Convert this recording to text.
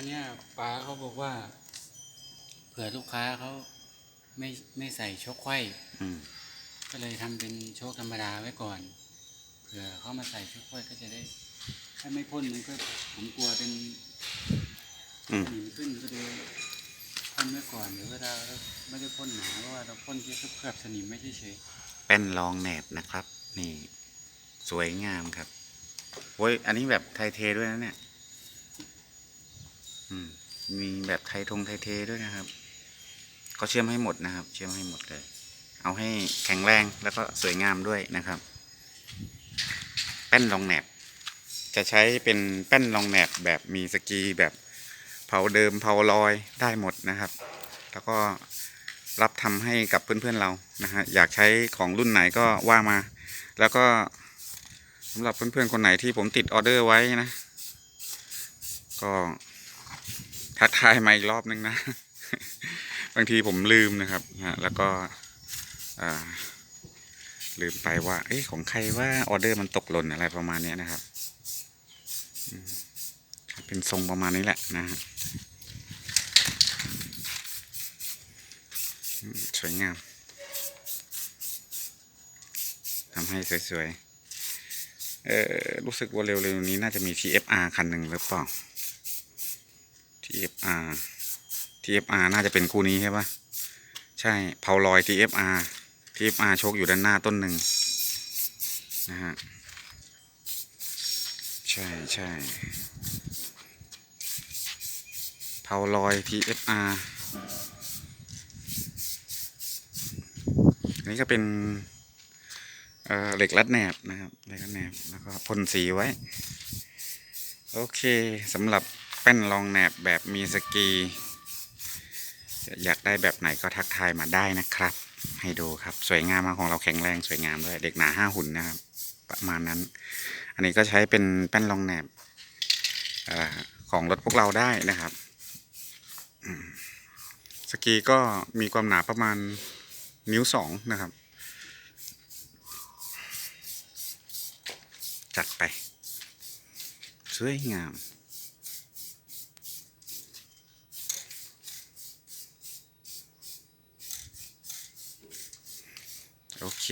อันเนี้ยป้าเขาบอกว่า เผื่อลูกค้าเขาไม่ไม่ใส่โชคไขว้อืมก็เลยทำเป็นโชคธรรมดาไว้ก่อน เผื่อเขามาใส่โชคไขว้ก็จะได้ถ้าไม่พ่นมันก็ผมกลัวเป็นอืมหินขึ้นก็เลยพ่นไว้ก่อนเดี๋ยวเวลาเราไม่ได้พ่นหนาเพราะว่าเราพ่นแค่เคลือบสนิมไม่เฉยเป็นรองแหนบนะครับ นี่ สวยงามครับโอ้ยอันนี้แบบไทยเทด้วยนะเนี่ยอื มีแบบไทยทงไทยเทด้วยนะครับ ก็เชื่อมให้หมดนะครับ เชื่อมให้หมดเลย เอาให้แข็งแรงแล้วก็สวยงามด้วยนะครับ แป้นรองแหนบ จะใช้เป็นแป้นรองแหนบแบบมีสกีแบบเผาเดิมเผาลอยได้หมดนะครับ แล้วก็รับทำให้กับเพื่อนๆเรานะฮะอยากใช้ของรุ่นไหนก็ว่ามา แล้วก็สำหรับเพื่อนๆคนไหนที่ผมติดออเดอร์ไว้นะ ก็ ทักทายมาอีกรอบนึงนะ บางทีผมลืมนะครับนะฮะแล้วก็ลืมไปว่า เอ๊ะของใครว่าออเดอร์มันตกหล่นอะไรประมาณนี้นะครับ เป็นทรงประมาณนี้แหละนะฮะสวยงามทำให้สวยๆ เออรู้สึกว่าเร็วๆนี้น่าจะมี TFR คันหนึ่งหรือเปล่า TFR TFR น่าจะเป็นคู่นี้ใช่ปะใช่เผาลอย TFR TFR โชคอยู่ด้านหน้าต้นหนึ่งนะฮะใช่ใช่เผาลอย TFR อันนี้ก็เป็นเอ่อเหล็กรัดแหนบนะครับเหล็กรัดแหนบแล้วก็พ่นสีไว้ โอเคสำหรับ แป้นรองแหนบแบบมีสกี อยากได้แบบไหนก็ทักทายมาได้นะครับ ให้ดูครับสวยงามมากของเราแข็งแรงสวยงามด้วยเด็กหนาห้าหุ่นนะครับ ประมาณนั้น อันนี้ก็ใช้เป็นแป้นรองแหนบอของรถพวกเราได้นะครับสกีก็มีความหนาประมาณนิ้วสองนะครับ จัดไป สวยงาม โอเค